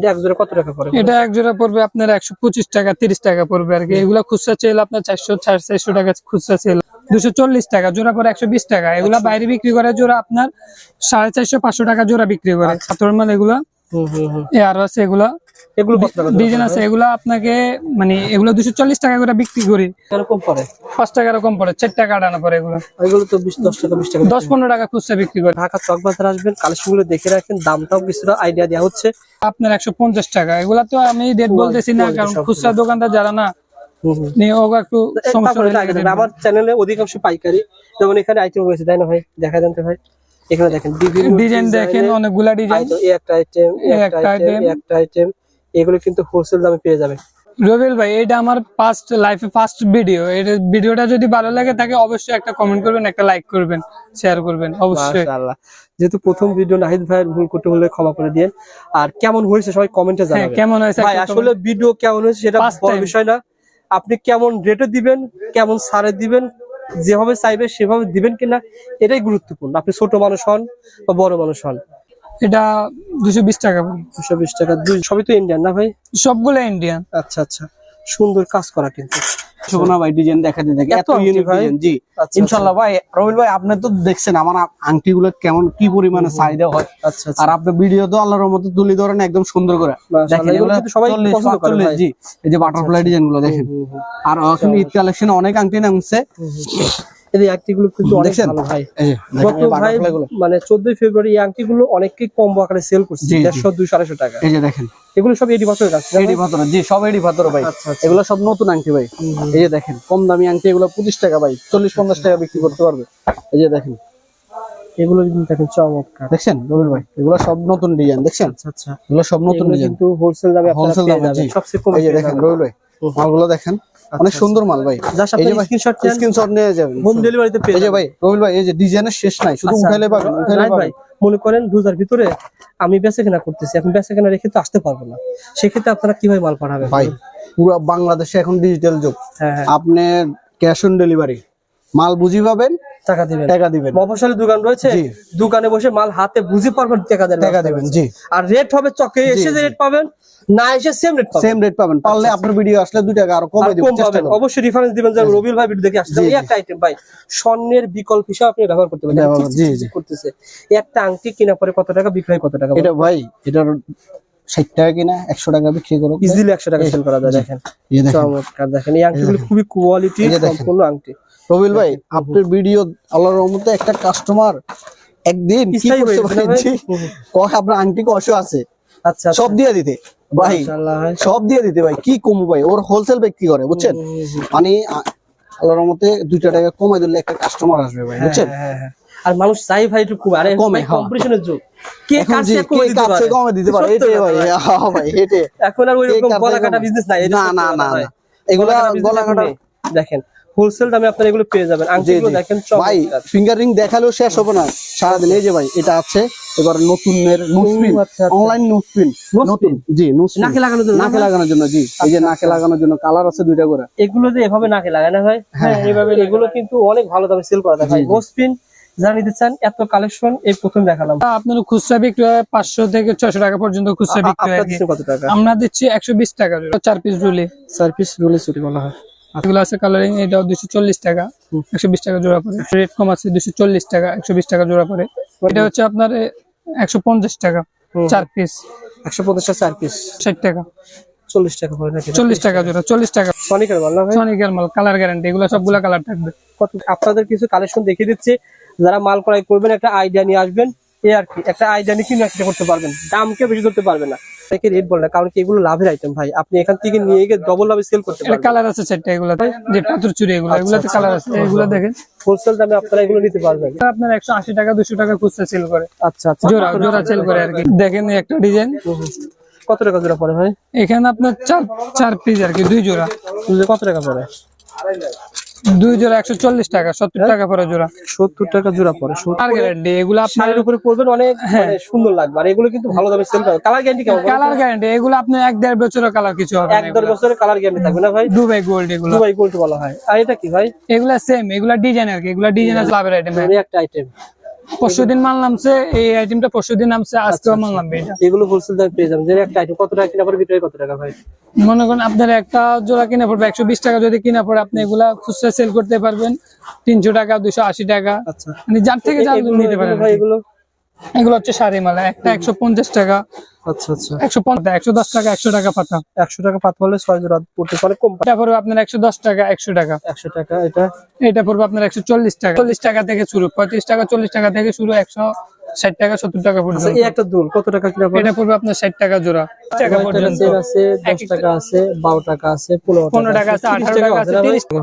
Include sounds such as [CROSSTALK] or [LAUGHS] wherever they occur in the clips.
এটা এক জোড়া কত টাকা পড়ে এটা এক জোড়া পড়বে আপনার একশো পঁচিশ টাকা তিরিশ টাকা পড়বে আর কি। এগুলা খুচরা চেল আপনার চারশো সাড়ে চারশো টাকা খুচরা চেল দুশো চল্লিশ টাকা জোড়া পড়ে একশো বিশ টাকা। এগুলা বাইরে বিক্রি করে জোড়া আপনার সাড়ে চারশো পাঁচশো টাকা জোড়া বিক্রি করে। মাল এগুলা আরও আছে এগুলা। এগুলো কত টাকা জোড়া ডিজাইন আছে এগুলা আপনাকে মানে এগুলো দুশো চল্লিশ টাকা করে বিক্রি করি। এরকম পড়ে? পাঁচ টাকা পড়ে চার টাকা আটানো পরে এগুলো। এগুলো তো দশ টাকা বিশ টাকা দশ পনেরো টাকা খুচরা বিক্রি করে। ঢাকা চক বাজার আসবেন কালেকশনগুলো দেখে রাখেন দামটাও কিছুটা আইডিয়া দেওয়া হচ্ছে। আপনার একশো পঞ্চাশ টাকা এগুলা তো আমি রেট বলতেছি না কারণ খুচরা দোকানদার যারা না আমার চ্যানেলে অধিকাংশ পাইকারি। যেমন এখানে আইটেম রয়েছে তাই না ভাই? দেখা দেন তো ভাই এখানে দেখেন বিভিন্ন ডিজাইন দেখেন অনেকগুলা ডিজাইন এই একটা আইটেম একটা আইটেম একটা আইটেম এগুলো কিন্তু হোলসেল দামে পেয়ে যাবেন। রবিল ভাই এটা আমার ফার্স্ট লাইফে ফার্স্ট ভিডিও এটা ভিডিওটা যদি ভালো লাগে তাকে অবশ্যই একটা কমেন্ট করবেন একটা লাইক করবেন শেয়ার করবেন অবশ্যই। মাশাআল্লাহ। যেহেতু প্রথম ভিডিও নাহিদ ভাইয়ের ভুল করতে হলে ক্ষমা করে দিন আর কেমন হয়েছে সবাই কমেন্টে হ্যাঁ জানাবেন। কেমন হয়েছে ভাই আসলে ভিডিও কেমন হয়েছে সেটা বড় বিষয় না। আপনি কেমন রেটে দিবেন কেমন সারে দিবেন যেভাবে চাইবে সেভাবে দিবেন কিনা এটাই গুরুত্বপূর্ণ। আপনি ছোট মানুষ হন বা বড় মানুষ হন। এটা দুশো বিশ টাকা। দুশো বিশ টাকা। সবই তো ইন্ডিয়ান না ভাই? সবগুলো ইন্ডিয়ান আচ্ছা আচ্ছা। সুন্দর কাজ করা কিন্তু। শোভনা ভাই ডিজাইন দেখাতে দেখে এত এত ভাই? জি। আচ্ছা, ভাই রবিল ভাই আপনি তো দেখছেন আমার আংটি গুলো কেমন কি পরিমাণে চাহিদা হয়। আচ্ছা আচ্ছা। আর আপনি ভিডিও তো আল্লাহর মতো তুলে ধরেন একদম সুন্দর করে। দেখেন এগুলো এগুলো সবাই 40, পছন্দ করে 45, ভাই। জি। এই যে বাটারফ্লাই ডিজাইনগুলো দেখেন। আর এখন ঈদ কালেকশন অনেক আংটি নামছে। এই আংটিগুলো কিন্তু অনেক ভালো ভাই। ভাই মানে চোদ্দই ফেব্রুয়ারি এই আংটিগুলো অনেকেই কম আকারে সেল করছে। জি, জি। দেড়শো দুইশো আড়াইশো টাকা। এই যে দেখেন। এগুলো সব এডি কাছে এডি পাথর জি সব এডি পাথর ভাই। আচ্ছা, আচ্ছা। এগুলো সব নতুন আংটি ভাই। এই যে দেখেন কম দামি আংটি এগুলো পঁচিশ টাকা ভাই। চল্লিশ পঞ্চাশ টাকা বিক্রি করতে পারবে। এই যে দেখেন। এগুলো কিন্তু দেখেন চমৎকার। দেখছেন? রবিল ভাই এগুলো সব নতুন ডিজাইন দেখছেন? আচ্ছা আচ্ছা। এগুলো সব নতুন ডিজাইন কিন্তু হোলসেল দামে আপনারা হোলসেল পেয়ে যাবেন। সবচেয়ে কম এই যে দেখেন রবিল ভাই মালগুলো দেখেন। অনেক সুন্দর মাল ভাই। স্ক্রিনশট স্ক্রিনশট নিয়ে যাবেন হোম ডেলিভারিতে পেয়ে এই যে ভাই রবিল ভাই এই যে ডিজাইনের শেষ নাই শুধু আচ্ছা, উঠাইলে পাবেন উঠাইলে পাবেন। মনে করেন রোজার ভিতরে আমি বেচা কেনা করতেছি এখন বেচা কেনা রেখে তো আসতে পারব না। সেক্ষেত্রে আপনারা কীভাবে মাল পাঠাবেন? ভাই পুরো বাংলাদেশে এখন ডিজিটাল যুগ। হ্যাঁ হ্যাঁ। আপনি ক্যাশ অন ডেলিভারি মাল বুঝি পাবেন টাকা দিবেন। টাকা দিবেন। মফসলের দোকান রয়েছে দোকানে বসে মাল হাতে বুঝে পারবেন টাকা দেন টাকা দিবেন জি। আর রেট হবে চকে এসে যে রেট পাবেন না এসে সেম রেট সেম রেট পাবেন। পারলে আপনার ভিডিও আসলে দুই টাকা আরও আর কমে দিবেন চেষ্টা করবেন অবশ্যই রেফারেন্স দিবেন যে রবিউল ভাই ভিডিও দেখে আসছে এই একটা আইটেম ভাই। স্বর্ণের বিকল্প হিসাবে আপনি ব্যবহার করতে পারেন। জি, জি। করতেছে। একটা আংটি কেনা পরে কত টাকা বিক্রয় কত টাকা? এটা ভাই এটার ষাট টাকা কিনা একশো টাকা বিক্রি করো ইজিলি একশো টাকা সেল করা যায় দেখেন। দেখেন। চমৎকার দেখেন। এই আংটিগুলো খুবই কোয়ালিটি সম্পূর্ণ আংটি। রবিল ভাই আপনার ভিডিও আল্লাহর রহমতে একটা কাস্টমার একদিন কি করতে কয় আপনার আংটি কষো আছে? আচ্ছা সব দিয়ে দিতে ভাই। সব দিয়ে দিতে ভাই। কি কম ভাই? ওর হোলসেল বিক্রি করে বুঝছেন। মানে আল্লাহর রহমতে দুইটা টাকা কমাই দিলে একটা কাস্টমার আসবে ভাই বুঝছেন? হ্যাঁ, হ্যাঁ, হ্যাঁ। আর মানুষ চাই ভাই একটু কম। আরে কমে, হ্যাঁ। কম্পিটিশনের যুগ। কে এখন কার জি চেয়ে কে কমে দিতে কাছে পারে? কমে দিতে পারে? এটাই ভাই। হ্যাঁ ভাই এটাই এখন আর ওই কে রকম কার গলা কাটা বিজনেস নাই না না না এগুলা গলা কাটা। দেখেন হোলসেল দামে আপনারা এগুলো পেয়ে যাবেন। আংটিগুলো দেখেন ভাই ফিঙ্গার রিং দেখালেও শেষ হবে না। সারাদিন এই যে ভাই এটা আছে। এবার নতুনের নুসপিন আচ্ছা, আচ্ছা। অনলাইন নুসপিন নুসপিন? নতুন? জি নুসপিন নাকে লাগানোর জন্য নাকে লাগানোর জন্য জি। এই যে আচ্ছা, নাকে লাগানোর জন্য কালার আছে দুইটা করে। এগুলো যে এভাবে নাকে লাগায় না ভাই? হ্যাঁ এভাবে এগুলো কিন্তু অনেক ভালো দামে সেল করা যায়। ভাই মোসপিন যারা নিতে চান এত কালেকশন এই প্রথম দেখালাম। আপনার খুচরা বিক্রি হয় পাঁচশো থেকে ছয়শো টাকা পর্যন্ত খুচরা বিক্রি হয় কত টাকা? আমরা দিচ্ছি একশো বিশ টাকা চার পিস রুলি। চার পিস রোলে চুরি বলা হয়। এগুলো আছে কালারিং এটাও দুশো চল্লিশ টাকা একশো বিশ টাকা জোড়া পড়ে রেট কম আছে দুশো চল্লিশ টাকা একশো বিশ টাকা জোড়া এটা হচ্ছে আপনার একশো পঞ্চাশ টাকা চার পিস একশো পঞ্চাশ চার পিস ষাট টাকা। চল্লিশ টাকা করে নাকি? চল্লিশ টাকা জোড়া চল্লিশ টাকা। সনিকের বল না সনিকের মাল কালার গ্যারান্টি এগুলো সবগুলা কালার থাকবে। আপনাদের কিছু কালেকশন দেখিয়ে দিচ্ছে। যারা মাল ক্রয় করবেন একটা আইডিয়া নিয়ে আসবেন। এই আর কি একটা আইডিয়া নিয়ে কিনে একটা করতে পারবেন দামকে বেশি ধরতে পারবেন না। রেট বলে না কারণ কি এগুলো লাভের আইটেম ভাই। আপনি এখান থেকে নিয়ে গিয়ে ডবল লাভে সেল করতে পারবেন। কালার আছে চারটা এগুলো যে পাথর চুরি এগুলো এগুলোতে কালার আছে এগুলো দেখেন। হোলসেল দামে আপনারা এগুলো নিতে পারবেন। আপনার একশো আশি টাকা দুশো টাকা খুচরা সেল করে। আচ্ছা আচ্ছা। জোড়া জোড়া সেল করে আর কি। দেখেন একটা ডিজাইন। কত টাকা জোড়া পড়ে ভাই? এখানে আপনার চার চার পিস আর কি দুই জোড়া কত টাকা পড়ে? দুই জোড়া একশো চল্লিশ টাকা সত্তর টাকা পরে জোড়া। সত্তর টাকা জোড়া পরে আর গ্যারান্টি এগুলো আপনার উপরে পরবেন অনেক মানে সুন্দর লাগবে। আর এগুলো কিন্তু ভালো দামে সেল কালার গ্যারান্টি কেমন কালার গ্যারান্টি এগুলো আপনার এক দেড় বছরের কালার কিছু হবে এক দেড় বছরের কালার গ্যারান্টি থাকবে না ভাই? দুবাই গোল্ড এগুলো। দুবাই গোল্ড বলা হয়। আর এটা কি ভাই? এগুলা সেম এগুলা ডিজাইন আর কি এগুলা ডিজাইন আছে লাভের আইটেম একটা আইটেম পরশু দিন মাল নামছে এই আইটেমটা পরশু দিন নামছে আজকেও মাল নামবে এটা। এগুলো হোলসেল দামে পেয়ে যাবেন। যে একটা আইটেম কত টাকা কিনা পরে বিক্রয় কত টাকা ভাই? মনে করেন আপনার একটা জোড়া কিনা পড়বে একশো বিশ টাকা যদি কিনা পড়ে আপনি এগুলা খুচরা সেল করতে পারবেন। তিনশো টাকা দুশো আশি টাকা। আচ্ছা। মানে যার থেকে যার নিতে পারেন ভাই এগুলো এগুলো হচ্ছে শাড়ি মালা একটা একশো পঞ্চাশ টাকা। আচ্ছা আচ্ছা। একশো পঞ্চাশ একশো দশ টাকা একশো টাকা পাতা। একশো টাকা পাত হলে ছয় জোড়া পড়তে পারে কম এটা পড়বে আপনার একশো দশ টাকা একশো টাকা। একশো টাকা এটা? এটা পড়বে আপনার একশো চল্লিশ টাকা। চল্লিশ টাকা থেকে শুরু পঁয়ত্রিশ টাকা চল্লিশ টাকা থেকে শুরু একশো ষাট টাকা সত্তর টাকা আচ্ছা পর্যন্ত এই একটা দুল কত টাকা কিনা এটা পড়বে আপনার ষাট টাকা জোড়া। টাকা নয় টাকা পর্যন্ত আছে দশ টাকা আছে বারো টাকা আছে পনেরো টাকা আছে আঠারো টাকা আছে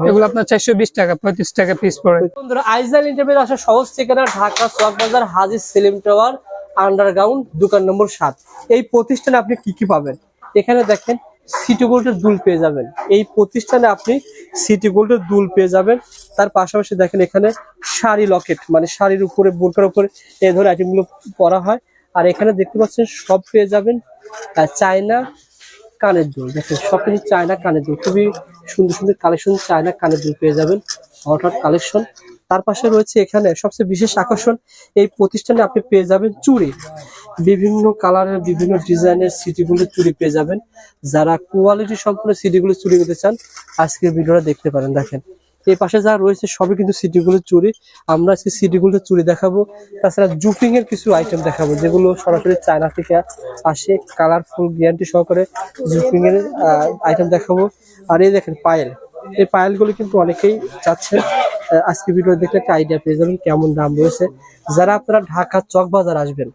এগুলো আপনার চারশো বিশ টাকা পঁয়ত্রিশ টাকা পিস পড়ে। বন্ধুরা আইজাল ইন্টারভিউ আসা সহজ ঠিকানা ঢাকা চক বাজার হাজির সেলিম টাওয়ার আন্ডারগ্রাউন্ড দোকান নম্বর সাত। এই প্রতিষ্ঠানে আপনি কি কি পাবেন? এখানে দেখেন সিটি গোল্ডের দুল পেয়ে যাবেন। এই প্রতিষ্ঠানে আপনি সিটি গোল্ডের দুল পেয়ে যাবেন। তার পাশাপাশি দেখেন এখানে শাড়ি লকেট মানে শাড়ির উপরে, বোরকার উপরে এই ধরনের আইটেমগুলো পরা হয়। আর এখানে দেখতে পাচ্ছেন সব পেয়ে যাবেন চায়না কানের দুল। দেখেন, সব কিছু চায়না কানের দুল। খুবই সুন্দর সুন্দর কালেকশন চায়না কানের দুল পেয়ে যাবেন। হট হট কালেকশন তার পাশে রয়েছে এখানে সবচেয়ে বিশেষ আকর্ষণ, এই প্রতিষ্ঠানে আপনি পেয়ে যাবেন চুড়ি। বিভিন্ন কালারের বিভিন্ন ডিজাইনের সিটিগুলো চুড়ি পেয়ে যাবেন। যারা কোয়ালিটি সম্পূর্ণ সিটিগুলো চুড়ি নিতে চান, আজকের ভিডিওটা দেখতে পারেন, দেখেন। এই পাশে যা রয়েছে, সবই কিন্তু সিটিগুলো চুড়ি। আমরা আজকে সিটিগুলো চুড়ি দেখাবো। তাছাড়া জুপিং এর কিছু আইটেম দেখাবো, যেগুলো সরাসরি চায়না থেকে আসে। কালারফুল গ্যারান্টি সহকারে জুপিং এর আইটেম দেখাবো। আর এই দেখেন পায়েল। এই পায়েলগুলো কিন্তু অনেকেই চাচ্ছেন। আজকে ভিডিও দেখলে একটা আইডিয়া পেয়ে যাবেন কেমন দাম রয়েছে। যারা আপনারা ঢাকা চক বাজার আসবেন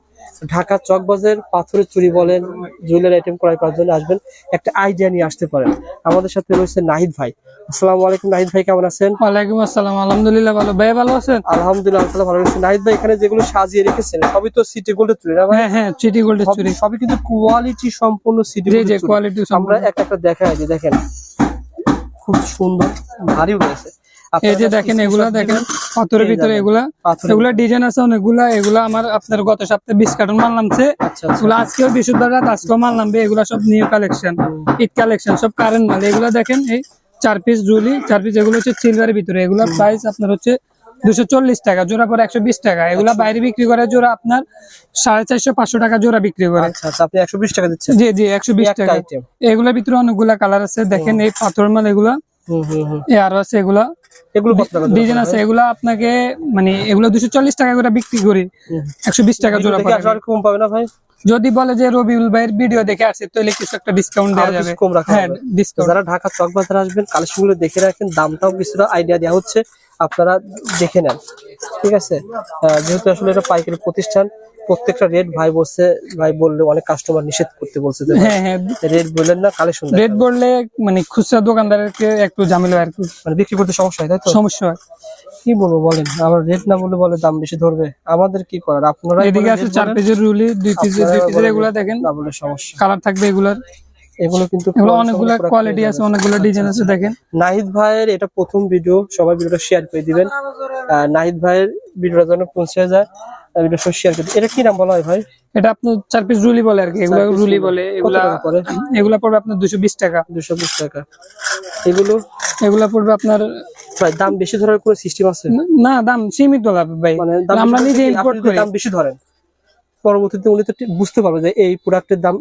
ঢাকা চক বাজার পাথরের চুরি বলেন জুয়েলারি আইটেম ক্রয় করার জন্য আসবেন একটা আইডিয়া নিয়ে আসতে পারেন। আমাদের সাথে রয়েছে নাহিদ ভাই। আসসালামু আলাইকুম নাহিদ ভাই কেমন আছেন? ওয়ালাইকুম আসসালাম আলহামদুলিল্লাহ ভালো। ভাই ভালো আছেন? আলহামদুলিল্লাহ ভালো নাহিদ ভাই এখানে যেগুলো সাজিয়ে রেখেছেন সবই তো সিটি গোল্ডের চুরি না ভাই? হ্যাঁ হ্যাঁ চিটি গোল্ডের চুরি। সবই কিন্তু কোয়ালিটি সম্পূর্ণ সিটি আমরা একটা একটা দেখেন। খুব সুন্দর ভারী রয়েছে এই যে দেখেন এগুলা দেখেন পাথরের ভিতরে এগুলা। এগুলা ডিজাইন আছে অনেকগুলা এগুলা আমার আপনার গত সপ্তাহে বিশ কার্টন মাল নামছে আচ্ছা আচ্ছা। এগুলো আজকেও বিশুদ্ধ আজকেও মাল নামবে এগুলা সব নিউ কালেকশন ইট কালেকশন সব কারেন্ট মাল। এগুলা দেখেন এই চার পিস জুলি চার পিস এগুলো হচ্ছে সিলভারের ভিতরে। এগুলা প্রাইস আপনার হচ্ছে দুশো চল্লিশ টাকা জোড়া পরে একশো বিশ টাকা। এগুলা বাইরে বিক্রি করে জোড়া আপনার সাড়ে চারশো পাঁচশো টাকা জোড়া বিক্রি করে। আচ্ছা আচ্ছা আপনি একশো বিশ টাকা দিচ্ছেন? জি জি একশো বিশ টাকা। এগুলোর ভিতরে অনেকগুলা কালার আছে। দেখেন এই পাথর মাল এগুলা। আরও আছে এগুলা। এগুলো ডিজাইন আছে এগুলা আপনাকে মানে এগুলো দুশো চল্লিশ টাকা করে বিক্রি করি। একশো বিশ টাকা জোড়া কম পাবে না ভাই? যদি বলে যে রবিউল ভাইয়ের ভিডিও দেখে আসছে তাহলে কিছু একটা ডিসকাউন্ট দেওয়া যাবে। কম রাখা হ্যাঁ হবে। ডিসকাউন্ট যারা ঢাকা চক বাজার আসবেন দেখে রাখেন দামটাও কিছুটা আইডিয়া দেওয়া হচ্ছে। আপনারা দেখে নেন। ঠিক আছে? যেহেতু আসলে এটা পাইকারি প্রতিষ্ঠান প্রত্যেকটা রেট ভাই বলছে ভাই বললে অনেক কাস্টমার নিষেধ করতে বলছে হ্যাঁ হ্যাঁ। রেট বললেন না কালেকশন রেট বললে মানে খুচরা দোকানদারকে একটু ঝামেলা আর কি। মানে বিক্রি করতে সমস্যা হয় তাই তো? সমস্যা হয়। কি বলব বলেন আবার রেট না বলে বলে দাম বেশি ধরবে? আমাদের কি করার? আপনারা এদিকে আছে চার পেজের রুলি দুই পিসের দুই পিসের এগুলা দেখেন। না বলে সমস্যা। কালার থাকবে এগুলার। এগুলো কিন্তু অনেকগুলা কোয়ালিটি আছে অনেকগুলো ডিজাইন আছে দেখেন। নাহিদ ভাইয়ের এটা প্রথম ভিডিও সবাই ভিডিওটা শেয়ার করে দিবেন। নাহিদ ভাইয়ের ভিডিওটা যেন পৌঁছে যায় ভিডিও শেয়ার করে এটা কি নাম বলা হয় ভাই? এটা আপনার চার পিস রুলি বলে আর কি এগুলা রুলি। বলে এগুলা পড়বে আপনার দুশো বিশ টাকা। দুশো বিশ টাকা। এগুলো? এগুলা পড়বে আপনার ভাই দাম বেশি ধরার কোনো সিস্টেম আছে? না দাম সীমিত ভাই। মানে আমরা নিজে ইম্পোর্ট করি। দাম বেশি ধরেন। পরবর্তীতে উনি তো বুঝতে পারবে যে এই প্রোডাক্টের দাম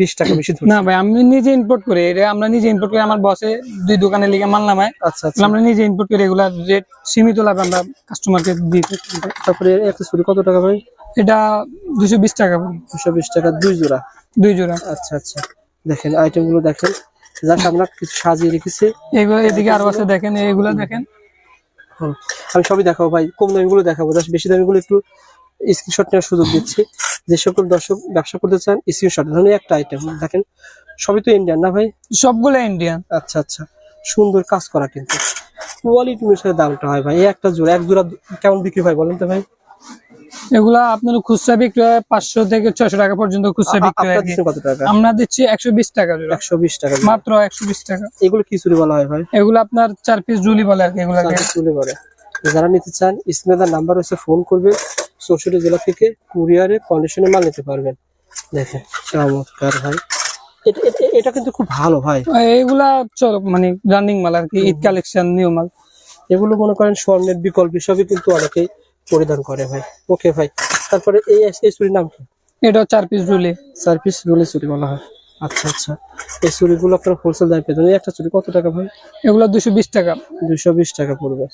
বিশ টাকা বেশি না ভাই আমি নিজে ইম্পোর্ট করি এটা আমরা নিজে ইম্পোর্ট করি আমার বসে দুই দোকানে লিখে মাল নামায়। আচ্ছা আচ্ছা। আমরা নিজে ইম্পোর্ট করি এগুলা রেট সীমিত লাভ আমরা কাস্টমারকে দিই। তারপরে ছুরি কত টাকা ভাই? এটা দুশো বিশ টাকা। দুশো বিশ টাকা দুই জোড়া? দুই জোড়া। আচ্ছা আচ্ছা। দেখেন আইটেমগুলো দেখেন। যাক আমরা কিছু সাজিয়ে রেখেছি। এগুলো এদিকে আরও আছে দেখেন এগুলা দেখেন। আমি সবই দেখাবো ভাই কম দামি গুলো দেখাবো বেশি দামি গুলো একটু স্ক্রিনশট নেওয়ার সুযোগ দিচ্ছি। যে সকল দর্শক ব্যবসা করতে চান স্ক্রিনশট ধরুন একটা আইটেম দেখেন সবই তো ইন্ডিয়ান না ভাই? সবগুলো ইন্ডিয়ান আচ্ছা আচ্ছা। সুন্দর কাজ করা কিন্তু। কোয়ালিটি অনুসারে দামটা হয় ভাই। একটা জোড়া এক জোড়া কেমন বিক্রি হয় বলেন তো ভাই? এগুলা আপনার খুচরা বিক্রি হয় পাঁচশো থেকে ছয়শো টাকা পর্যন্ত খুচরা বিক্রি হয় কত টাকা? আমরা দিচ্ছি একশো বিশ টাকা একশো বিশ টাকা মাত্র একশো বিশ টাকা। এগুলো কি চুরি বলা হয় ভাই? এগুলো আপনার চার পিস জুলি বলে আর কি এগুলাকে। চুরি করে যারা নিতে চান স্ক্রিনে নাম্বার হচ্ছে ফোন করবে। চৌষট্টি জেলা থেকে কুরিয়ারে কন্ডিশনে মাল নিতে পারবেন। দেখেন চমৎকার ভাই। এটা- কিন্তু খুব ভালো ভাই। এগুলা চল মানে রানিং মাল আর কি ঈদ কালেকশন নিউ মাল। এগুলো মনে করেন স্বর্ণের বিকল্প হিসাবে কিন্তু অনেকেই পরিধান করে ভাই। ওকে ভাই তারপরে এই এই চুরির নাম কি? এটা চার পিস রুলি চার পিস রোলে চুরি বলা হয়। আচ্ছা আচ্ছা। এই চুরিগুলো আপনার হোলসেল দামে পেতেন একটা চুরি কত টাকা ভাই? এগুলো দুশো বিশ টাকা। দুইশো বিশ টাকা পড়বে।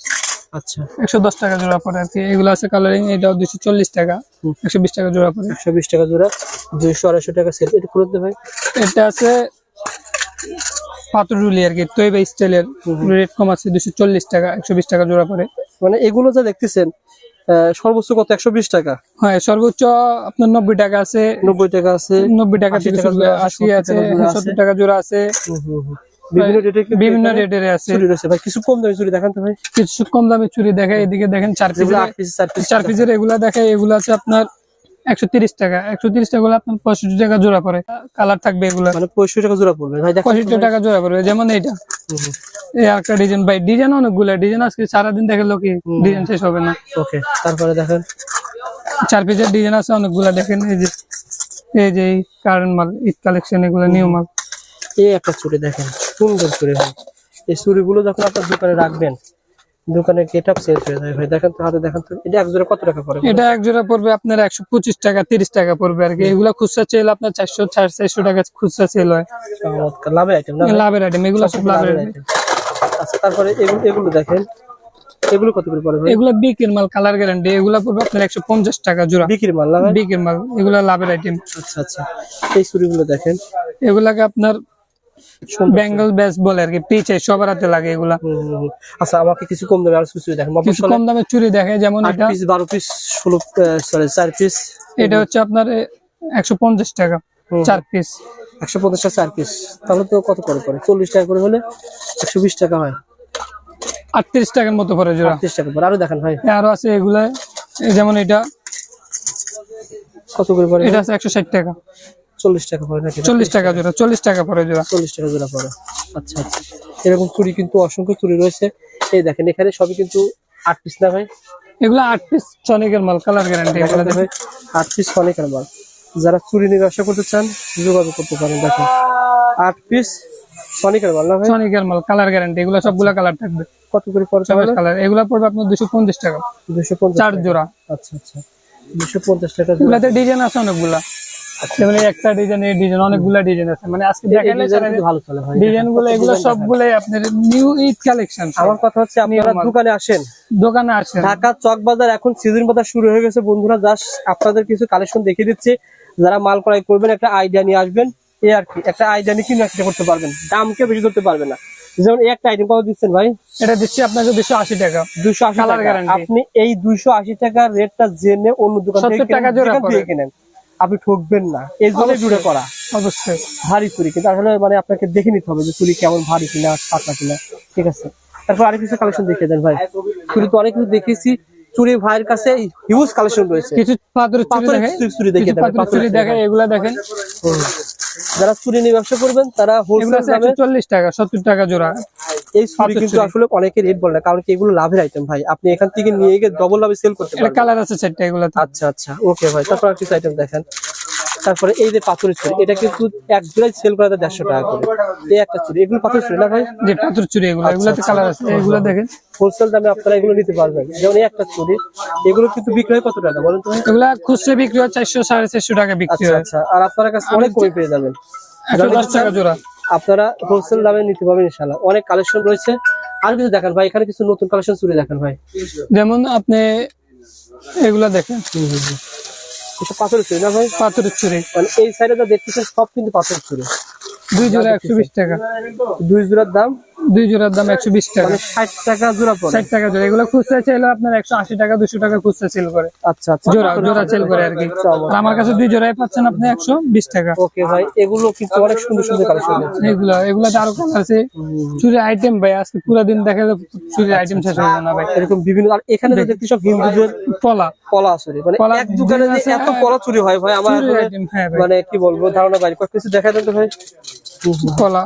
আচ্ছা। একশো দশ টাকা জোড়া পড়ে আর কি। এগুলো আছে কালারিং এটাও দুশো চল্লিশ টাকা একশো বিশ টাকা জোড়া পড়ে। একশো বিশ টাকা জোড়া দুইশো আড়াইশো টাকা সেল এটা খুলে ভাই। এটা আছে পাথর রুলি আর কি তৈবা স্টাইলের। রেট কম আছে দুশো চল্লিশ টাকা একশো বিশ টাকা জোড়া পড়ে। মানে এগুলো যা দেখতেছেন সর্বোচ্চ কত? একশো বিশ টাকা? হ্যাঁ সর্বোচ্চ আপনার নব্বই টাকা আছে। নব্বই টাকা আছে নব্বই টাকা থেকে আশি আছে টাকা জোড়া আছে। সত্তর টাকা জোড়া আছে। হুম, হুম, হুম। বিভিন্ন রেটে বিভিন্ন রেটের আছে। চুরি রয়েছে। ভাই কিছু কম দামে চুরি দেখান তো ভাই। কিছু কম দামে চুরি দেখে এদিকে দেখেন চার পিস চার পিস চার পিসের এগুলা দেখে এগুলো আছে আপনার একশো তিরিশ টাকা। একশো তিরিশ টাকা হলে আপনার পঁয়ষট্টি টাকা জোড়া পড়ে। কালার থাকবে এগুলা। মানে পঁয়ষট্টি টাকা জোড়া পড়বে। ভাই পঁয়ষট্টি টাকা জোড়া পড়বে। যেমন এইটা। এই একটা ডিজাইন ভাই ডিজাইন অনেকগুলো। ডিজাইন আজকে সারাদিন দেখে লোকে ডিজাইন শেষ হবে না। ওকে তারপরে দেখেন। চার পিসের ডিজাইন আছে অনেকগুলা। দেখেন এই যে এই যে কারেন্ট মাল ঈদ কালেকশন এগুলো নিউ মাল। এই একটা চুড়ি দেখেন। সুন্দর চুড়ি ভাই এই চুড়িগুলো যখন আপনার দোকানে রাখবেন দোকানে গেট আপ চেঞ্জ হয়ে যায়। ভাই দেখেন তো হাতে দেখেন তো। এটা এক জোড়া কত টাকা পড়ে এটা এক জোড়া পড়বে আপনার একশো পঁচিশ টাকা তিরিশ টাকা পড়বে আর কি। এগুলা খুচরা সেল আপনার চারশো সাড়ে চারশো টাকা খুচরা সেল হয়। চমৎকার। লাভের আইটেম না লাভের আইটেম এগুলো সব লাভের লাভের আইটেম আচ্ছা তারপরে এগুলো এগুলো দেখেন। এগুলো কত করে পড়ে ভাই? এগুলো বিকের মাল কালার গ্যারান্টি এগুলো পড়বে আপনার একশো পঞ্চাশ টাকা জোড়া। বিক্রি মাল না ভাই? বিকের মাল এগুলো লাভের আইটেম আচ্ছা আচ্ছা। এই চুড়িগুলো দেখেন। এগুলাকে আপনার বেঙ্গল ব্যাস বলে আর কি পিছে সবার হাতে লাগে এগুলা। আচ্ছা আমাকে কিছু কম দামে আর কিছু দেখেন। কিছু কম দামে চুরি দেখে যেমন এটা। পিস বারো পিস ষোলো সরি চার পিস এটা হচ্ছে আপনার একশো পঞ্চাশ টাকা হুম। চার পিস একশো পঞ্চাশ টাকা চার পিস তাহলে তো কত করে পড়ে? চল্লিশ টাকা করে হলে একশো বিশ টাকা হয়। আটত্রিশ টাকার মতো পড়ে জোড়া। আটত্রিশ টাকা পরে আরও দেখেন ভাই। আরও আছে এগুলা। যেমন এটা। কত করে পড়ে? এটা আছে একশো ষাট টাকা। চল্লিশ টাকা পড়ে নাকি? চল্লিশ টাকা জোড়া চল্লিশ টাকা পড়ে জোড়া। চল্লিশ টাকা জোড়া পড়ে। আচ্ছা আচ্ছা। এরকম চুড়ি কিন্তু অসংখ্য চুড়ি রয়েছে। এই দেখেন এখানে সবই কিন্তু আট পিস না ভাই? এগুলো আট পিস সনিকের মাল কালার গ্যারান্টি এগুলো ভাই আট পিস অনেক মাল। যারা চুরি নিয়ে ব্যবসা করতে চান যোগাযোগ করতে পারেন দেখেন। আট পিস সনিকের মাল না ভাই? সনিকের মাল কালার গ্যারান্টি এগুলো সবগুলা কালার থাকবে। কত করে পড়ে সবাই কালার এগুলো পড়বে আপনার দুশো পঞ্চাশ টাকা। দুশো পঞ্চাশ চার জোড়া। আচ্ছা আচ্ছা। দুশো পঞ্চাশ টাকা। এগুলাতে ডিজাইন আছে অনেকগুলা। যেমন এই একটা ডিজাইন এই ডিজাইন অনেকগুলা ডিজাইন আছে। মানে আজকে কিন্তু ভালো চলে ভাই। ডিজাইনগুলো এগুলো সবগুলাই আপনার নিউ ঈদ কালেকশন আমার কথা হচ্ছে আপনারা মাল। দোকানে আসেন। দোকানে আসেন। ঢাকা চক বাজার এখন সিজন বাজার শুরু হয়ে গেছে। বন্ধুরা জাস্ট আপনাদের কিছু কালেকশন দেখিয়ে দিচ্ছে। যারা মাল ক্রয় করবেন একটা আইডিয়া নিয়ে আসবেন। এই আর কি একটা আইডিয়া নিয়ে কিনে একটা করতে পারবেন। দামকে বেশি ধরতে পারবেন না। যেমন একটা আইটেম কত দিচ্ছেন ভাই? এটা দিচ্ছি আপনাকে দুশো আশি টাকা। দুশো আশি টাকা। আপনি এই দুইশো আশি টাকার রেটটা জেনে অন্য দোকান থেকে 70 টাকা কেনেন, আপনি ঠকবেন না। এই জন্য জুড়ে করা। অবশ্যই। ভারী চুরি কিন্তু আসলে মানে আপনাকে দেখে নিতে হবে যে চুরি কেমন ভারী কিনা পাতলা কিনা। ঠিক আছে? তারপর আরেক কিছু কালেকশন দেখে দেন ভাই। চুরি তো অনেক কিছু দেখেছি চুরি ভাইয়ের কাছে হিউজ কালেকশন রয়েছে। কিছু পাথরের চুরি দেখে চুরি দেখিয়ে কিছু পাথরের চুরি পাথরের দেখে এগুলা দেখেন। যারা চুরি নিয়ে ব্যবসা করবেন তারা হোলসেল দামে চল্লিশ টাকা সত্তর টাকা জোড়া। এই ছুরি কিন্তু আসলে অনেকে রেট বলে না কারণ কি এগুলো লাভের আইটেম ভাই। আপনি এখান থেকে নিয়ে গিয়ে ডবল লাভে সেল করতে পারেন পারবেন। কালার আছে চারটা এগুলো আচ্ছা আচ্ছা। ওকে ভাই তারপর আর কিছু আইটেম দেখেন। তারপরে এই যে পাথরের চুরি এটা কিন্তু এক জোড়ায় সেল করা দেড়শো টাকা করে। এই একটা চুরি এগুলো পাথর চুরি না ভাই? যে পাথর চুরি এগুলো আচ্ছা, এগুলোতে কালার আছে এগুলো দেখেন। হোলসেল দামে আপনারা এগুলো নিতে পারবেন। যেমন এই একটা চুরি এগুলো কিন্তু বিক্রি হয় কত টাকা? বলেন তো? এগুলা খুচরা বিক্রি হয় চারশো সাড়ে চারশো টাকা বিক্রি আচ্ছা হয়। আচ্ছা। আর আপনার কাছে অনেক কমে পেয়ে যাবেন। একশো দশ টাকা জোড়া। আপনারা হোলসেল দামে নিতে পারবেন ইনশাল্লাহ অনেক কালেকশন রয়েছে। আর কিছু দেখেন ভাই এখানে কিছু নতুন কালেকশন চুরি দেখেন ভাই। যেমন আপনি এগুলা দেখেন। এটা পাথরের চুরি না ভাই? পাথরের চুরি। মানে এই সাইডে যা দেখতেছেন সব কিন্তু পাথরের চুরি। দুই জোড়া একশো বিশ টাকা। দুই জোড়ার দাম দুই জোড়ার দাম একশো বিশ টাকা। মানে ষাট টাকা জোড়া ষাট টাকা জোড়া। এগুলো খুচরা চাইলে আপনার একশো আশি টাকা দুশো টাকা খুচরা সেল করে। আচ্ছা আচ্ছা। জোড়া জোড়া সেল করে আর কি। আমার কাছে দুই জোড়ায় পাচ্ছেন আপনি একশো বিশ টাকা। ওকে ভাই এগুলো কিন্তু অনেক সুন্দর সুন্দর কালেকশন এগুলো এগুলাতে আরও কালার আছে। চুরি আইটেম ভাই আজকে পুরো দিন দেখা যাবে চুরির আইটেম শেষ হবে না ভাই। এরকম বিভিন্ন আর এখানে দেখতে সব হিন্দুদের পলা কলা চুরি মানে এক দোকানে এত কলা চুরি হয় ভাই আমার চুরির আইটেম হ্যাঁ মানে কি বলব ধারণা বাইরে। কয়েক কিছু দেখা দেন তো ভাই। কলা।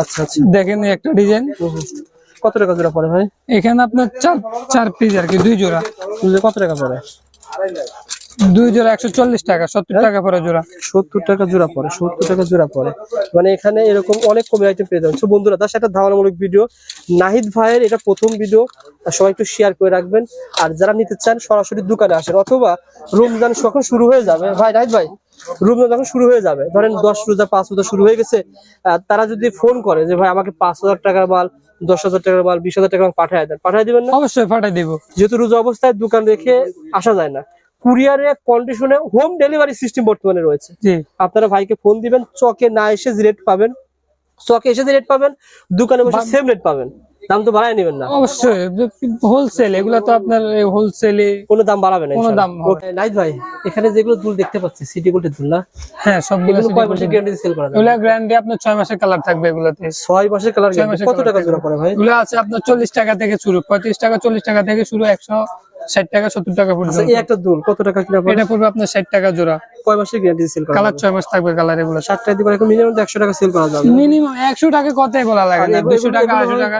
আচ্ছা আচ্ছা। দেখেন একটা ডিজাইন। কত টাকা জোড়া পড়ে ভাই? এখানে আপনার চার চার পিস আর কি দুই জোড়া। কত টাকা পড়ে? দুই জোড়া একশো চল্লিশ টাকা সত্তর টাকা পরে জোড়া। সত্তর টাকা জোড়া পড়ে সত্তর টাকা জোড়া পড়ে। মানে এখানে এরকম অনেক কমে আইটেম পেয়ে যাবেন। বন্ধুরা তার সাথে ধারণামূলক ভিডিও নাহিদ ভাইয়ের এটা প্রথম ভিডিও সবাই একটু শেয়ার করে রাখবেন। আর যারা নিতে চান সরাসরি দোকানে আসেন। অথবা রমজান যখন শুরু হয়ে যাবে। ভাই নাহিদ ভাই। রমজান যখন শুরু হয়ে যাবে ধরেন দশ রোজা পাঁচ রোজা শুরু হয়ে গেছে তারা যদি ফোন করে যে ভাই আমাকে পাঁচ হাজার টাকার মাল দশ হাজার টাকার মাল বিশ হাজার টাকার মাল পাঠায় দেন। পাঠায় দিবেন না? অবশ্যই পাঠাই দিব। যেহেতু রোজা অবস্থায় দোকান রেখে আসা যায় না। কুরিয়ারে কন্ডিশনে হোম ডেলিভারি সিস্টেম বর্তমানে রয়েছে। আপনারা ভাইকে ফোন দিবেন চকে না এসে যে রেট পাবেন চকে এসে যে রেট পাবেন দোকানে বসে সেম রেট পাবেন। দাম তো বাড়ায় নেবেন না। অবশ্যই হোলসেল এগুলা তো আপনার হোলসেলে কোনো দাম বাড়াবে না কোনো দাম নাইট ভাই এখানে যেগুলো দুল দেখতে পাচ্ছি সিটি গোল্ডের দুল না? হ্যাঁ সবগুলো কয় মাসের গ্যারান্টি সেল করা যাবে? এগুলা গ্যারান্টি আপনার ছয় মাসের কালার থাকবে এগুলোতে। ছয় মাসের কালার কত টাকা জোড়া পড়ে ভাই? এগুলো আছে আপনার চল্লিশ টাকা থেকে শুরু পঁয়ত্রিশ টাকা চল্লিশ টাকা থেকে শুরু একশো ষাট টাকা সত্তর টাকা আচ্ছা এই একটা দুল কত টাকা কিনা এটা পড়বে আপনার ষাট টাকা জোড়া। কয় মাসের গ্যারান্টি সেল করা কালার ছয় মাস থাকবে কালার এগুলো। ষাট টাকা দিবার এখন মিনিমাম একশো টাকা সেল করা যাবে। মিনিমাম একশো টাকা কথাই বলা লাগে না। এগুলো- দুশো টাকা এগুলো আশি হয়- টাকা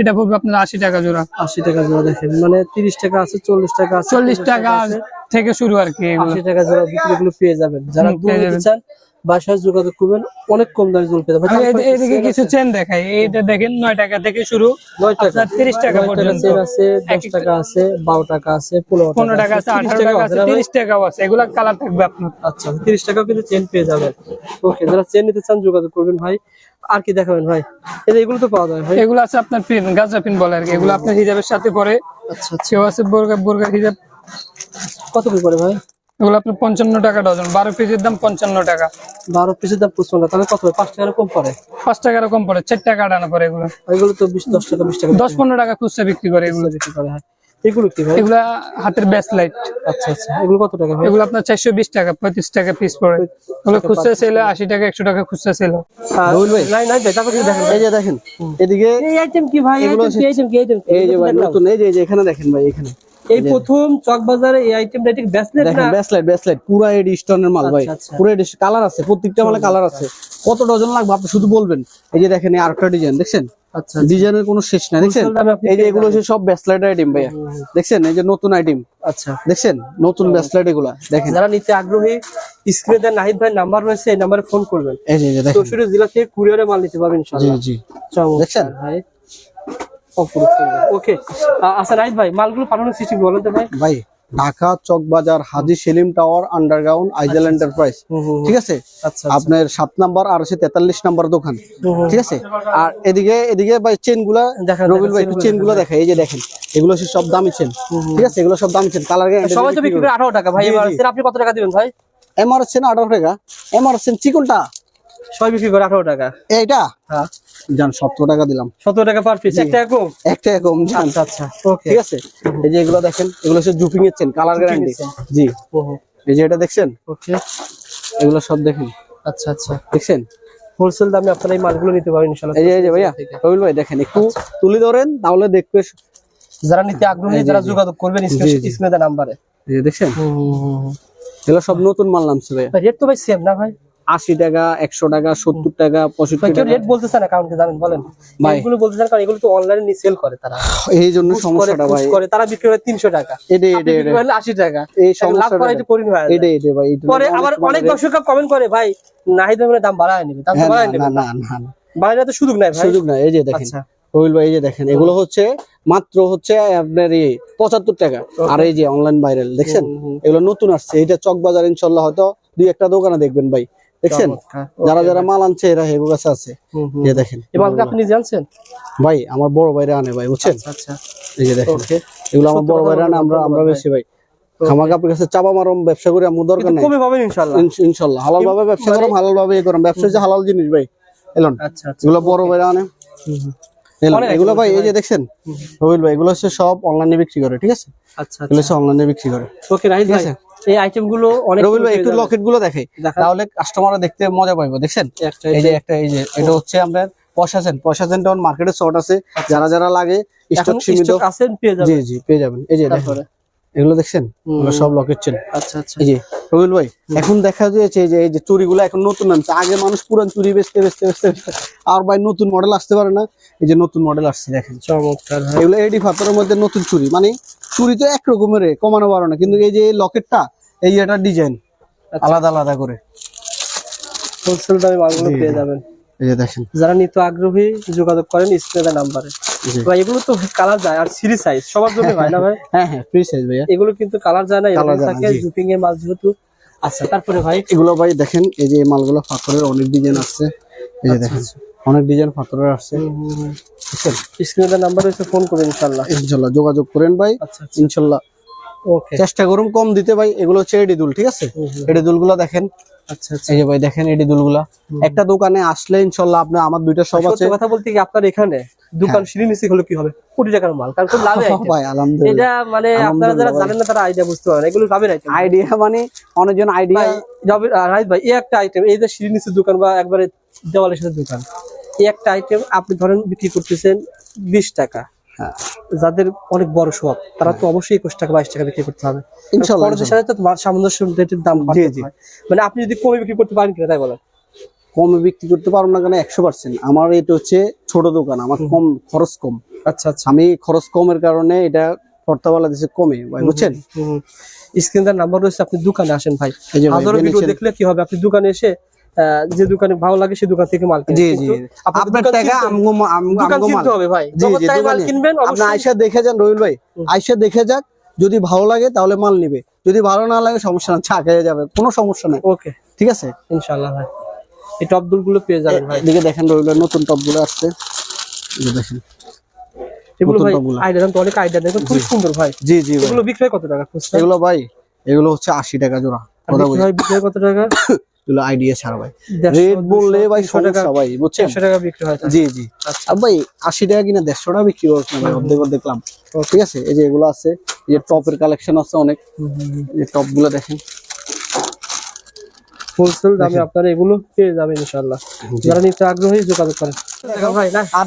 এটা পড়বে আপনার আশি টাকা জোড়া। আশি টাকা জোড়া দেখেন। মানে তিরিশ টাকা আছে চল্লিশ টাকা আছে চল্লিশ টাকা থেকে শুরু আর কি এগুলো। আশি টাকা জোড়া বিক্রি গুলো পেয়ে যাবেন। যারা দুল চান বাসায় যোগাযোগ করবেন অনেক কম দামে দুল পেয়ে যাবেন এদিকে কিছু চেন দেখাই। এটা দেখেন নয় টাকা থেকে শুরু। নয় টাকা। 30 টাকা পর্যন্ত। আছে দশ টাকা আছে বারো টাকা আছে পনেরো পনেরো টাকা আছে 30 আঠারো টাকা আছে তিরিশ টাকাও আছে। এগুলা কালার থাকবে আপনার। আচ্ছা তিরিশ টাকাও কিন্তু চেন পেয়ে যাবেন। ওকে যারা চেন নিতে চান যোগাযোগ করবেন ভাই। আর কি দেখাবেন ভাই? এগুলো তো পাওয়া যায় ভাই। এগুলো আছে আপনার পিন গাজা পিন বলে আর কি। এগুলো আপনার হিজাবের সাথে পরে। আচ্ছা আচ্ছা। সেও আছে বোরগা বোরগার হিজাব। কত করে পড়ে ভাই? এগুলো আপনার পঞ্চান্ন টাকা ডজন। বারো পিসের দাম পঞ্চান্ন টাকা। বারো পিসের দাম পঁচপন্ন। তাহলে কত পাঁচ টাকার কম পড়ে? পাঁচ টাকার কম পড়ে। চার টাকা আটানো পরে এগুলো। এগুলো তো বিশ দশ টাকা বিশ টাকা দশ পনেরো টাকা খুচরা বিক্রি করে এগুলো। বিক্রি করে হয়। এগুলো কি ভাই? এগুলা হাতের ব্যাস লাইট। আচ্ছা আচ্ছা। এগুলো কত টাকা ভাই? এগুলো আপনার চারশো বিশ টাকা পঁয়ত্রিশ টাকা পিস পড়ে। এগুলো খুচরা সেল আশি টাকা একশো টাকা খুচরা সেল আর- ভাই। নাই নাই ভাই দেখেন এই যে দেখেন এদিকে এই আইটেম কি ভাই? এগুলো আইটেম কি আইটেম কি আইটেম এই যে ভাই নতুন এই যে এখানে দেখেন ভাই এখানে। এই প্রথম চক বাজারে এই আইটেমটা এটা ব্যাসলেট দেখেন না? ব্যাসলাইট ব্যাসলাইট পুরো এডি স্টোনের মাল ভাই। আচ্ছা, আচ্ছা। পুরো এডি কালার আছে প্রত্যেকটা মালে কালার আছে। কত ডজন লাগবে আপনি শুধু বলবেন? এই যে দেখেন এই আরেকটা ডিজাইন দেখছেন? আচ্ছা ডিজাইনের কোনো শেষ নাই দেখছেন? এই যে এগুলো হচ্ছে সব ব্যাসলাইট আইটেম ভাইয়া। দেখছেন? এই যে নতুন আইটেম আচ্ছা। দেখছেন? নতুন ব্যাসলাইট এগুলা দেখেন। যারা নিতে আগ্রহী স্ক্রিনে দেন নাহিদ ভাই নাম্বার রয়েছে এই নাম্বারে ফোন করবেন। এই যে দেখেন। চৌষট্টি জেলা থেকে কুরিয়ারে মাল নিতে পারবেন জি ইনশাআল্লাহ। জি। চমৎকার দেখছেন? ভাই। ওকে আচ্ছা নাহিদ ভাই মালগুলো পাঠানোর সিস্টেম বলেন তো ভাই? ভাই ঢাকা চকবাজার হাজি সেলিম টাওয়ার আন্ডারগ্রাউন্ড আইজেল এন্টারপ্রাইজ। ঠিক আছে? আচ্ছা আপনার সাত নাম্বার আর হচ্ছে তেতাল্লিশ নাম্বার দোকান। ঠিক আছে? আর এদিকে এদিকে ভাই চেনগুলা দেখান, রবিল ভাই চেনগুলা দেখে। এই যে দেখেন এগুলো সব দামি চেন ঠিক আছে? এগুলো সব দামি চেন কালার সবাই তো বিক্রি করে আঠারো টাকা ভাই আপনি কত টাকা দিবেন ভাই? এমআর চেন আঠারো টাকা। এমআর চেন চিকনটা সবাই বিক্রি করে আঠারো টাকা। এইটা? হ্যাঁ। জান সতেরো টাকা দিলাম। সতেরো টাকা পার পিস একটা কম একটা কম জান। আচ্ছা আচ্ছা। ওকে। ঠিক আছে? এই যে এগুলো দেখেন এগুলো হচ্ছে জুপিং এর চেন কালার গ্যারান্টি। জি। এই যে এটা দেখছেন? ওকে। এগুলো সব দেখেন। আচ্ছা আচ্ছা। দেখছেন? হোলসেল দামে আপনারা এই মালগুলো নিতে পারবেন ইনশাআল্লাহ। এই যে ভাইয়া রবিল ভাই দেখেন একটু তুলে ধরেন তাহলে দেখবে যারা নিতে আগ্রহী যারা যোগাযোগ করবেন স্ক্রিনে দেওয়া নাম্বারে। এই দেখছেন? এগুলো সব নতুন মাল নামছে ভাইয়া। রেট তো ভাই সেম না ভাই? আশি টাকা একশো টাকা সত্তর টাকা পঁয়ষট্টি টাকা। রেট বলতেছে না কাউন্টে জানেন বলেন। এগুলো বলতে কারণ এগুলো তো অনলাইনে সেল করে তারা। এই জন্য সমস্যাটা ভাই। করে তারা বিক্রি করে তিনশো টাকা। আশি এই কঠিন হয়ে যায়। এডে এডে ভাই পরে আবার অনেক দর্শক কমেন্ট করে ভাই নাহিদ ভাই দাম বাড়ায় নেবে দাম বাড়ায় নেবে। না না না। বাড়ায় তো সুযোগ নাই সুযোগ না এই যে দেখেন। আচ্ছা। রবিল ভাই এই যে দেখেন এগুলো হচ্ছে মাত্র হচ্ছে আপনার এই পঁচাত্তর টাকা। আর এই যে অনলাইন ভাইরাল দেখছেন। এগুলো নতুন আসছে এটা চক বাজার ইনশাল্লাহ হয়তো দুই একটা দোকানে দেখবেন ভাই। দেখছেন? যারা যারা মাল আনছে এরা হেবু কাছে আছে। এই দেখেন। এই মালটা আপনি জানছেন? ভাই আমার বড় ভাইরা আনে ভাই বুঝছেন? আচ্ছা এই যে দেখেন। এগুলো আমার বড় ভাইরা আনে আমরা আমরা বেশি ভাই। খামাকা আপনার কাছে চাপা মারম ব্যবসা করে আমার দরকার নাই। পাবেন ইনশাআল্লাহ। হালাল ভাবে ব্যবসা করম হালাল ভাবে করম। ব্যবসা হালাল জিনিস ভাই। এলন? আচ্ছা আচ্ছা। এগুলো বড় ভাইরা আনে। এগুলো ভাই এই যে দেখছেন? রবিল ভাই এগুলো হচ্ছে সব অনলাইনে বিক্রি করে ঠিক আছে? আচ্ছা এগুলো হচ্ছে অনলাইনে বিক্রি করে। ওকে ভাই। এই আইটেমগুলো অনেক রবিল ভাই একটু লকেটগুলো লকেটগুলো দেখে দেখান। তাহলে কাস্টমাররা দেখতে মজা পাইবো দেখছেন? এই যে একটা এই যে এটা হচ্ছে আপনার পশাসেন টাউন মার্কেটে শর্ট আছে যারা যারা লাগে স্টক সীমিত। আছে পেয়ে যাবেন। জি পেয়ে যাবেন। এই যে তারপরে? এগুলো দেখছেন? এগুলো সব লকেট চেন আচ্ছা আচ্ছা। এই যে রবিল ভাই এখন দেখা যাচ্ছে যে এই যে চুরিগুলো এখন নতুন নামছে আগে মানুষ পুরান চুরি বেচতে বেচতে বেচতে বেচতে আর ভাই নতুন মডেল আসতে পারে না। এই যে নতুন মডেল আসছে দেখেন। চমৎকার এগুলো এডি ফাতরের মধ্যে নতুন চুরি। মানে চুরি তো এক রকমের কমানো পারো না। কিন্তু এই যে লকেটটা এই এটা ডিজাইন আচ্ছা। আলাদা আলাদা করে। হোলসেল দামে মালগুলো পেয়ে যাবেন। এই যে দেখেন। যারা নিত্য আগ্রহী যোগাযোগ করেন স্ক্রিনের নাম্বারে। ভাই এগুলো তো কালার যায় আর সিরি সাইজ সবার জন্য হয় না ভাই? [LAUGHS] হ্যাঁ হ্যাঁ ফ্রি সাইজ ভাইয়া। এগুলো কিন্তু কালার যায় না থাকে জুপিং এর মাল যেহেতু। আচ্ছা তারপরে ভাই? এগুলো ভাই দেখেন এই যে মালগুলো পাথরের অনেক ডিজাইন আছে এই যে আচ্ছা, দেখেন অনেক ডিজাইন পাথরের আছে স্ক্রিনের নাম্বার হচ্ছে ফোন করবেন ইনশাল্লাহ ইনশাল্লাহ যোগাযোগ করেন ভাই। আচ্ছা আচ্ছা। ইনশাল্লাহ চেষ্টা করুন কম দিতে ভাই এগুলো হচ্ছে এডি দুল ঠিক আছে? এডি দুলগুলা দেখেন আচ্ছা আচ্ছা এই যে ভাই দেখেন একটা দোকানে আসলে ইনশাল্লাহ আপনার আমার দুইটা সব আছে। কথা বলতে কি আপনার এখানে দোকান সিঁড়ি নিচে হলে কি হবে? কোটি টাকার মাল কারণ খুব লাভের [LAUGHS] ভাই আলহামদুলিল্লাহ। এটা মানে আপনারা যারা জানেন না তারা আইডিয়া বুঝতে পারেন এগুলো লাভের আইটেম আইডিয়া মানে অনেকজন আইডিয়া ভাই রবির রাইত ভাই এই একটা আইটেম এই যে সিঁড়ি নিচে দোকান বা একবারে দেওয়ালের সাথে দোকান এই একটা আইটেম আপনি ধরেন বিক্রি করতেছেন বিশ টাকা। হ্যাঁ। যাদের অনেক বড় শপ তারা তো অবশ্যই একুশ টাকা বাইশ টাকা বিক্রি করতে হবে। ইনশাল্লাহ, খরচের সাথে তো সামঞ্জস্য রেটের দাম। মানে আপনি যদি কমে বিক্রি করতে পারেন কিনা তাই বলেন। কমে বিক্রি করতে পারব না কেন? একশো পার্সেন্ট। আমার এটা হচ্ছে ছোট দোকান আমার কম খরচ কম। আচ্ছা আচ্ছা। আমি খরচ কমের কারণে এটা পর্তাওয়ালা দিছে কমে ভাই বুঝছেন? স্ক্রিনটার নাম্বার রয়েছে আপনি দোকানে আসেন ভাই। এই হাজারো ভিডিও দেখলে কি হবে? আপনি দোকানে এসে যে দোকানে ভালো লাগে সেই দোকান থেকে মাল। জি জি। আপনার আপনার টাকা আমগো আমগো- মাল। হবে ভাই। জি, জি, মাল কিনবেন আপনি অবশ্যই। দেখে যান রহিল ভাই। আইসা দেখে যাক যদি ভালো লাগে তাহলে মাল নিবে। যদি ভালো না লাগে সমস্যা না খেয়ে যাবে কোনো সমস্যা নাই। ওকে। ঠিক আছে? ইনশাআল্লাহ ভাই। এই টপগুলো পেয়ে যাবেন ভাই। এদিকে দেখেন রহিল নতুন টপগুলো আসছে। দেখেন। এগুলো ভাই। আইডিয়া তো অনেক আইডিয়া দেখুন খুব সুন্দর ভাই। জি জি এগুলো বিক্রয় কত টাকা এগুলো ভাই এগুলো হচ্ছে আশি টাকা জোড়া। কথা বলি কত টাকা? এগুলো আইডিয়া ছাড়া ভাই। দেড়শো, বললে ভাই সমস্যা ভাই বুঝছেন? একশো টাকা বিক্রি হয় জি জি। আচ্ছা। আর ভাই আশি টাকা কিনা দেড়শো টাকা বিক্রি করছে ভাই অর্ধেক অর্ধেক দেখলাম ঠিক আছে? এই যে এগুলো আছে এই যে টপের কালেকশন আছে অনেক। এই টপগুলো দেখেন। হোলসেল দামে আপনারা এগুলো পেয়ে যাবেন ইনশাআল্লাহ। যারা নিতে আগ্রহী যোগাযোগ করেন। ভাই না আর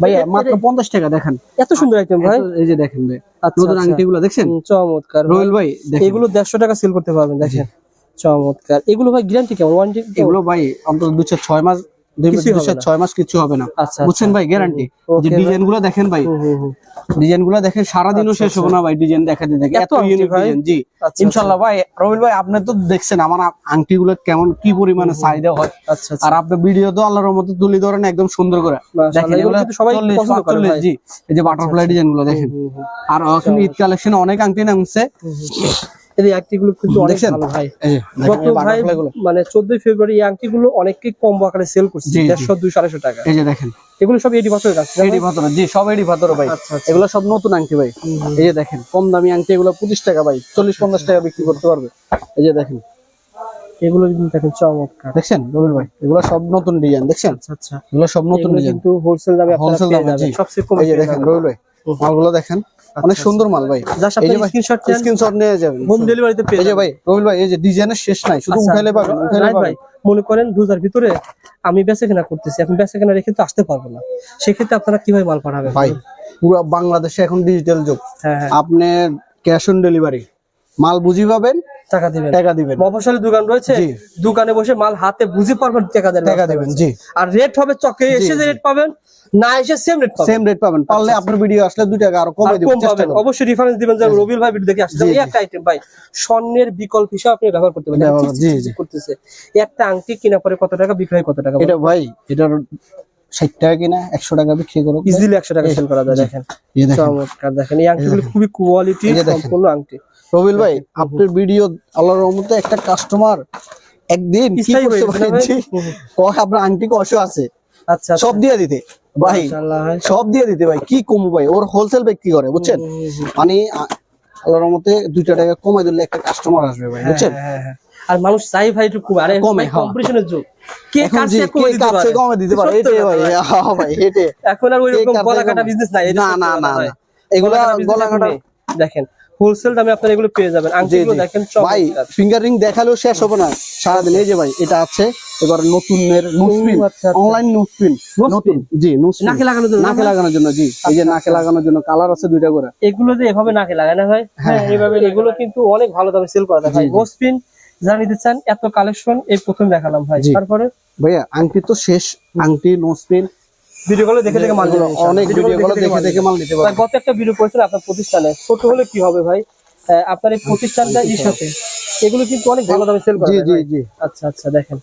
না ভাই, দেখা ভাই মাত্র পঞ্চাশ টাকা দেখেন। এত সুন্দর আইটেম ভাই। এই যে দেখেন ভাই আচ্ছা, নতুন আচ্ছা। দেখছেন? চমৎকার ভাই। এগুলো দেড়শো টাকা সেল করতে পারবেন দেখেন। চমৎকার। এগুলো ভাই গ্যারান্টি কেমন? ওয়ারেন্টি এগুলো ভাই অন্তত দুশো ছয় মাস কিছুই হবে দুশো না। ছয় মাস কিছু হবে না। আচ্ছা বুঝছেন ভাই গ্যারান্টি যে ডিজাইনগুলো দেখেন ভাই। ডিজাইনগুলো দেখেন সারাদিনও শেষ হবে না ভাই ডিজাইন দেখাতে দেখে এত জি। আচ্ছা, ইনশাল্লাহ ভাই রবিল ভাই আপনি তো দেখছেন আমার আংটি গুলো কেমন কি চাহিদা হয়। আচ্ছা আচ্ছা। আর আপনি ভিডিও তো আল্লাহর মতো তুলি ধরেন একদম সুন্দর করে। দেখেন সবাই 40, পছন্দ করে 45 ভাই। জি। এই যে বাটারফ্লাই ডিজাইনগুলো দেখেন। আর এখন ঈদ কালেকশন অনেক আংটি নামছে। এই আংটিগুলো কিন্তু অনেক ভালো ভাই। গত ভাই মানে চোদ্দই ফেব্রুয়ারি এই আংটিগুলো অনেকে কম আকারে সেল করছে জি, জি। দেড়শো দুইশো আড়াইশো টাকা। এই যে দেখেন। এগুলো সব এডি বছরের কাছে এডি ভাতর জি সব এডি ভাতর ভাই। আচ্ছা, আচ্ছা। এগুলো সব নতুন আংটি ভাই। এই যে দেখেন কম দামি আংটি এগুলো পঁচিশ টাকা ভাই চল্লিশ পঞ্চাশ টাকা বিক্রি করতে পারবে। এই যে দেখেন। এগুলো কিন্তু দেখেন চমৎকার। দেখছেন রবির ভাই? এগুলো সব নতুন ডিজাইন দেখছেন? আচ্ছা আচ্ছা। এগুলো সব নতুন ডিজাইন কিন্তু হোলসেল দামে আপনারা পেয়ে যাবেন সবচেয়ে কম এই যে দেখেন রবির ভাই মালগুলো দেখেন। অনেক সুন্দর মাল ভাই। জাস্ট এই যে ভাই স্ক্রিনশট স্ক্রিনশট নিয়ে যাবেন হোম ডেলিভারিতে পেয়ে এই যে যাবেন। ভাই রবিল ভাই এই যে ডিজাইনের শেষ নাই শুধু আচ্ছা, উঠাইলে পাবেন উঠাইলে পাবেন। মনে করেন রোজার ভিতরে আমি বেচা কেনা করতেছি আপনি বেচা কেনা রেখে তো আসতে পারব না। সেক্ষেত্রে আপনারা কীভাবে মাল পাঠাবেন? ভাই পুরো বাংলাদেশে এখন ডিজিটাল যুগ। হ্যাঁ হ্যাঁ। আপনি ক্যাশ অন ডেলিভারি মাল বুঝি পাবেন টাকা দিবেন। টাকা দিবেন। মফসলের দোকান রয়েছে দোকানে বসে মাল হাতে বুঝে পারবেন টাকা টাকা দিবেন জি। আর রেট হবে চকে এসে যে রেট পাবেন না এসে সেম রেট পাবেন। সেম রেট পাবেন। পারলে আপনার ভিডিও আসলে টাকা আরও আচ্ছা, আর কমে দিবেন চেষ্টা পাবেন। অবশ্যই রেফারেন্স দিবেন যে রবিল ভাই ভিডিও দেখে আসছে। এই একটা আইটেম ভাই। স্বর্ণের বিকল্প হিসাবে আপনি ব্যবহার করতে পারেন। জি, জি। করতেছে। একটা আংটি কিনা পরে কত টাকা বিক্রয় কত টাকা? এটা ভাই এটার ষাট টাকা কিনা একশো টাকা বিক্রি করো ইজিলি একশো টাকা সেল করা যায় দেখেন। দেখেন। চমৎকার দেখেন। এই আংটিগুলো খুবই কোয়ালিটি সম্পূর্ণ আংটি। রবিল ভাই আপনার ভিডিও আল্লাহর রহমতে একটা কাস্টমার একদিন কি করতে হয়ে কয় আপনার আংটি কষে আছে? আচ্ছা সব দিয়ে দিতে। ভাই সব দিয়ে দিতে ভাই কি কমু ভাই? ওর হোলসেল বিক্রি করে বুঝছেন? মানে আল্লাহর রহমতে দুইটা টাকা কমাই দিলে একটা কাস্টমার আসবে ভাই বুঝছেন? হ্যাঁ, হ্যাঁ, হ্যাঁ। আর মানুষ চাই ভাই একটু আরে কমে, হ্যাঁ। কম্পিটিশনের যুগ। কে এখন কার যে চেয়ে কে কমে দিতে কাছে পারে? কমে দিতে পারে? এটাই ভাই। হ্যাঁ ভাই এটাই এখন আর ওই কে রকম কার গলা কাটা বিজনেস নাই না, না, না। এগুলা গলা কাটা। দেখেন হোলসেল দামে আপনারা এগুলো পেয়ে যাবেন। আংটিগুলো দেখেন ভাই ফিঙ্গার রিং দেখালেও শেষ হবে না। সারাদিন এই যে ভাই এটা আছে। এবার নতুনের নুসপিন। অনলাইন নুসপিন নতুন। জি নুসপিন নাকে লাগানোর জন্য নাকে লাগানোর জন্য জি। এই যে নাকে লাগানোর জন্য কালার আছে দুইটা করে। এগুলো যে এভাবে নাকে লাগানো হয় ভাই? হ্যাঁ এভাবে এগুলো কিন্তু অনেক ভালো দামে সেল করা যায়। ভাই নোসপিন যারা নিতে চান এত কালেকশন এই প্রথম দেখালাম ভাই। তারপরে? ভাইয়া আংটি তো শেষ। আংটি নুসপিন ভিডিও গুলো দেখে দেখে মাল অনেক ভিডিও গুলো দেখে দেখে মাল নিতে ভাই, পারবে গত একটা ভিডিও করেছেন আপনার প্রতিষ্ঠানে। ছোট হলে কি হবে ভাই? আপনার এই প্রতিষ্ঠানটা ইস আছে এগুলো কিন্তু অনেক ভালো দামে সেল করে জি ভাই, জি জি। আচ্ছা আচ্ছা দেখেন।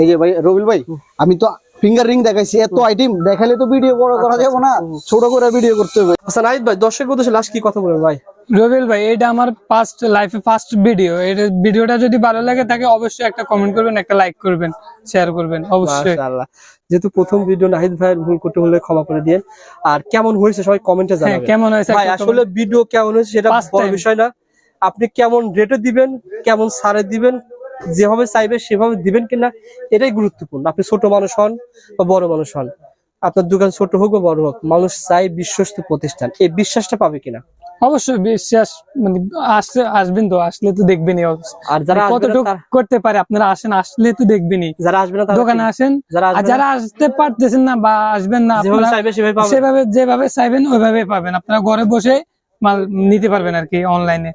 এই যে ভাই রবিল ভাই আমি তো ফিঙ্গার রিং দেখাইছি এত আইটেম দেখালে তো ভিডিও বড় করা যাবে না। ছোট করে ভিডিও করতে হবে। আচ্ছা নাহিদ ভাই দর্শক উদ্দেশ্যে লাস্ট কি কথা বলবেন ভাই? রবিল ভাই এটা আমার ফার্স্ট লাইফে ফার্স্ট ভিডিও এটা ভিডিওটা যদি ভালো লাগে তাকে অবশ্যই একটা কমেন্ট করবেন একটা লাইক করবেন শেয়ার করবেন অবশ্যই। মাশাআল্লাহ। যেহেতু প্রথম ভিডিও নাহিদ ভাইয়ের ভুল করতে হলে ক্ষমা করে দিয়েন। আর কেমন হয়েছে সবাই কমেন্টে হ্যাঁ জানাবেন। কেমন হয়েছে ভাই আসলে ভিডিও কেমন হয়েছে সেটা বড় বিষয় না। আপনি কেমন রেটে দিবেন কেমন সারে দিবেন যেভাবে চাইবে সেভাবে দিবেন কিনা এটাই গুরুত্বপূর্ণ। আপনি ছোট মানুষ হন বা বড় মানুষ হন। আপনার দোকান ছোট হোক বা বড় হোক মানুষ চাই বিশ্বস্ত প্রতিষ্ঠান। এই বিশ্বাসটা পাবে কিনা? অবশ্যই বিশ্বাস মানে আসলে আসবেন তো আসলে তো দেখবেনই। আর যারা কতটুকু করতে পারে আপনারা আসেন আসলে তো দেখবেনই। যারা আসবেন দোকানে আসেন যারা আর যারা আসতে পারতেছেন না বা আসবেন না সেভাবে যেভাবে চাইবেন ওইভাবে পাবেন। আপনারা ঘরে বসে মাল নিতে পারবেন আর কি অনলাইনে